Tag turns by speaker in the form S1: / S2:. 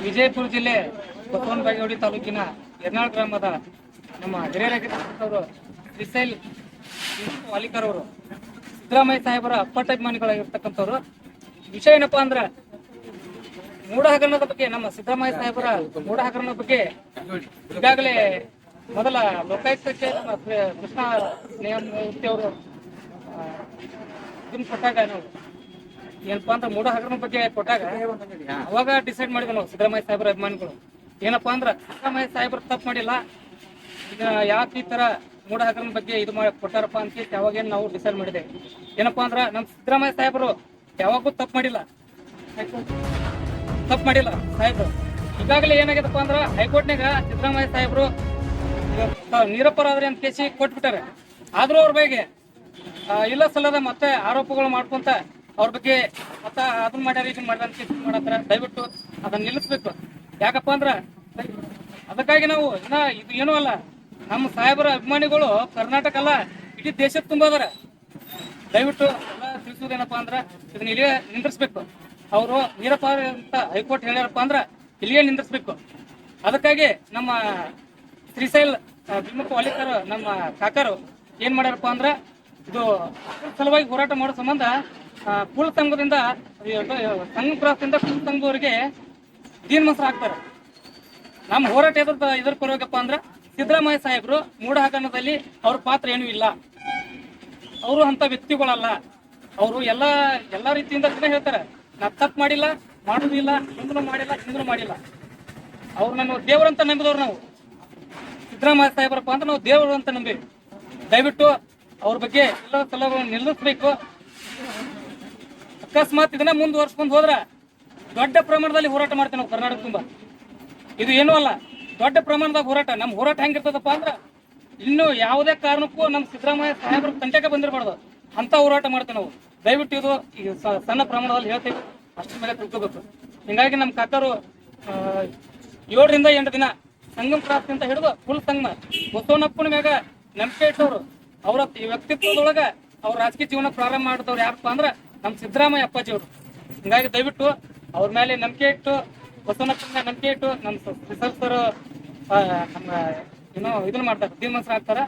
S1: ವಿಜಯಪುರ ಜಿಲ್ಲೆ ಬಸವನ ಬಾಗೇವಾಡಿ ತಾಲೂಕಿನ ಎರ್ನಾಳ್ ಗ್ರಾಮದ ನಮ್ಮ ಹಿರಿಯರಾಗಿರ್ತಕ್ಕಂಥವ್ರು ಶ್ರೀಶೈಲ್ ವಾಲಿಕರ್ ಅವರು ಸಿದ್ದರಾಮಯ್ಯ ಸಾಹೇಬರ ಅಭಿಮಾನಿಗಳಾಗಿರ್ತಕ್ಕಂಥವ್ರು ವಿಷಯ ಏನಪ್ಪಾ ಅಂದ್ರೆ, ಮೂಢ ಹಗರಣದ ಬಗ್ಗೆ, ನಮ್ಮ ಸಿದ್ದರಾಮಯ್ಯ ಸಾಹೇಬರ ಮೂಢ ಹಗರಣದ ಬಗ್ಗೆ ಈಗಾಗಲೇ ಮೊದಲ ಲೋಕಾಯುಕ್ತಕ್ಕೆ ಕೃಷ್ಣ ನ್ಯಾಯಮೂರ್ತಿ ಅವರು ಕೊಟ್ಟಾಗ ನಾವು ಏನಪ್ಪಾ ಅಂದ್ರೆ ಮೂಢ ಹಗರಣ ಬಗ್ಗೆ ಕೊಟ್ಟಾಗ ಅವಾಗ ಡಿಸೈಡ್ ಮಾಡಿದ್ವಿ ನಾವು ಸಿದ್ದರಾಮಯ್ಯ ಸಾಹೇಬ್ರ ಅಭಿಮಾನಿಗಳು. ಏನಪ್ಪಾ ಅಂದ್ರೆ ಸಿದ್ದರಾಮಯ್ಯ ಸಾಹೇಬರು ತಪ್ಪು ಮಾಡಿಲ್ಲ. ಈಗ ಯಾಕೆ ಈ ತರ ಮೂಢ ಹಗರಣ ಬಗ್ಗೆ ಇದು ಮಾಡಿ ಕೊಟ್ಟಾರಪ್ಪ ಅಂತ ಹೇಳಿ ಅವಾಗೇನು ನಾವು ಡಿಸೈಡ್ ಮಾಡಿದೆ. ಏನಪ್ಪಾ ಅಂದ್ರೆ ನಮ್ಮ ಸಿದ್ದರಾಮಯ್ಯ ಸಾಹೇಬರು ಯಾವಾಗೂ ತಪ್ಪು ಮಾಡಿಲ್ಲ. ತಪ್ಪು ಮಾಡಿಲ್ಲ ಸಾಹೇಬ್ರು. ಈಗಾಗಲೇ ಏನಾಗಿದಪ್ಪ ಅಂದ್ರ ಹೈಕೋರ್ಟ್ನಾಗ ಸಿದ್ದರಾಮಯ್ಯ ಸಾಹೇಬರು ನೀರಪ್ಪರಾದ್ರೆ ಅಂತ ಕೇಸಿ ಕೊಟ್ಬಿಟ್ಟಾರೆ. ಆದ್ರೂ ಅವ್ರ ಬಗ್ಗೆ ಇಲ್ಲ ಸಲ್ಲದ ಮತ್ತೆ ಆರೋಪಗಳು ಮಾಡ್ಕೊಂತ ಅವ್ರ ಬಗ್ಗೆ ಮತ್ತ ಅದನ್ನ ಮಾಡ್ಯಾರ, ಇದನ್ನ ಮಾಡ್ಯಾರ ಅಂತ ದಯವಿಟ್ಟು ಅದನ್ನ ನಿಲ್ಲಿಸ್ಬೇಕು. ಯಾಕಪ್ಪ ಅಂದ್ರ, ಅದಕ್ಕಾಗಿ ನಾವು ಇನ್ನ ಇದು ಏನೂ ಅಲ್ಲ, ನಮ್ಮ ಸಾಹೇಬರ ಅಭಿಮಾನಿಗಳು ಕರ್ನಾಟಕ ಅಲ್ಲ, ಇಡೀ ದೇಶದ ತುಂಬಾದಾರ ದಯವಿಟ್ಟು ಎಲ್ಲ ತಿಳಿಸೋದೇನಪ್ಪ ಅಂದ್ರ, ಇದನ್ನ ಇಲ್ಲಿಯೇ ನಿಂದ್ರಿಸ್ಬೇಕು. ಅವರು ನೀರಪ್ಪ ಅಂತ ಹೈಕೋರ್ಟ್ ಹೇಳ್ಯಾರಪ್ಪ ಅಂದ್ರ, ಇಲ್ಲಿಯೇ ನಿಂದ್ರಿಸ್ಬೇಕು. ಅದಕ್ಕಾಗಿ ನಮ್ಮ ಶ್ರೀಶೈಲ್ ಭೀಮಪ್ಪ ವಾಲಿಕರ್, ನಮ್ಮ ಕಾಕರು ಏನ್ ಮಾಡ್ಯಾರಪ್ಪ ಅಂದ್ರ, ಇದು ಸಲುವಾಗಿ ಹೋರಾಟ ಮಾಡೋ ಸಂಬಂಧ ಆ, ತಂಗದಿಂದ ಸಂಘದಿಂದ ಸಂಘ ಕ್ರಾಸದಿಂದ ಕುಲ ಸಂಘದವರಿಗೆ ದೀನ್ ಮೊಸರು ಹಾಕ್ತಾರೆ. ನಮ್ಮ ಹೋರಾಟ ಎದ್ರ ಇದ್ರ ಪರವಾಗಪ್ಪ ಅಂದ್ರೆ ಸಿದ್ದರಾಮಯ್ಯ ಸಾಹೇಬರು ಮೂಢ ಹಗರಣದಲ್ಲಿ ಅವ್ರ ಪಾತ್ರ ಏನೂ ಇಲ್ಲ. ಅವರು ಅಂತ ವ್ಯಕ್ತಿಗಳಲ್ಲ. ಅವರು ಎಲ್ಲ ಎಲ್ಲ ರೀತಿಯಿಂದ ಹೇಳ್ತಾರೆ. ನಾ ತಪ್ಪು ಮಾಡಿಲ್ಲ ಮಾಡುದಿಲ್ಲ ಹಿಂದೂ ಮಾಡಿಲ್ಲ ಹಿಂದೂ ಮಾಡಿಲ್ಲ. ಅವ್ರು ನಮ್ಮ ದೇವರಂತ ನಂಬಿದವ್ರು ನಾವು. ಸಿದ್ದರಾಮಯ್ಯ ಸಾಹೇಬರಪ್ಪ ಅಂತ ನಾವು ದೇವರು ಅಂತ ನಂಬಿ. ದಯವಿಟ್ಟು ಅವ್ರ ಬಗ್ಗೆ ಎಲ್ಲ ಸಲಹೆಗಳನ್ನು ನಿಲ್ಲಿಸ್ಬೇಕು. ಅಕಸ್ಮಾತ್ ಇದನ್ನ ಮುಂದುವರ್ಸ್ಕೊಂಡು ಹೋದ್ರ ದೊಡ್ಡ ಪ್ರಮಾಣದಲ್ಲಿ ಹೋರಾಟ ಮಾಡ್ತೇವೆ ನಾವು ಕರ್ನಾಟಕ ತುಂಬಾ. ಇದು ಏನೂ ಅಲ್ಲ, ದೊಡ್ಡ ಪ್ರಮಾಣದಾಗ ಹೋರಾಟ. ನಮ್ಮ ಹೋರಾಟ ಹೆಂಗಿರ್ತದಪ್ಪ ಅಂದ್ರೆ ಇನ್ನು ಯಾವುದೇ ಕಾರಣಕ್ಕೂ ನಮ್ಮ ಸಿದ್ದರಾಮಯ್ಯ ಸಾಹೇಬ್ರ ತಂಟೆಗೆ ಬಂದಿರಬಾರ್ದು. ಅಂತ ಹೋರಾಟ ಮಾಡ್ತೇವೆ ನಾವು. ದಯವಿಟ್ಟು ಇದು ಸಣ್ಣ ಪ್ರಮಾಣದಲ್ಲಿ ಹೇಳ್ತೇವೆ. ಅಷ್ಟರ ಮೇಲೆ ತಿಳ್ಕೋಬೇಕು. ಹಿಂಗಾಗಿ ನಮ್ಮ ಕಾಕರು ಏಳರಿಂದ ಎಂಟು ದಿನ ಸಂಗಮ ಕ್ರಾಂತಿ ಅಂತ ಹಿಡಿದು ಫುಲ್ ಸಂಗಮ. ಬಸವನಪ್ಪನ ಮ್ಯಾಗ ನಂಬಿಕೆ ಇಟ್ಟವ್ರು. ಅವರ ವ್ಯಕ್ತಿತ್ವದೊಳಗ ಅವ್ರ ರಾಜಕೀಯ ಜೀವನ ಪ್ರಾರಂಭ ಮಾಡಿದವ್ರು ಯಾರಪ್ಪ ಅಂದ್ರ ನಮ್ಮ ಸಿದ್ದರಾಮಯ್ಯ ಅಪ್ಪಾಜಿ ಅವರು. ಹಿಂಗಾಗಿ ದಯವಿಟ್ಟು ಅವ್ರ ಮೇಲೆ ನಂಬಿಕೆ ಇಟ್ಟು ಬಸವನಪ್ಪನ ನಂಬಿಕೆ ಇಟ್ಟು ನಮ್ಮ ಸರ್ ನಮ್ಮ, ಏನೋ ಇದನ್ನ ಮಾಡ್ತಾರೆ ಧೀಮನ್ಸ್ ಆಗ್ತಾರ.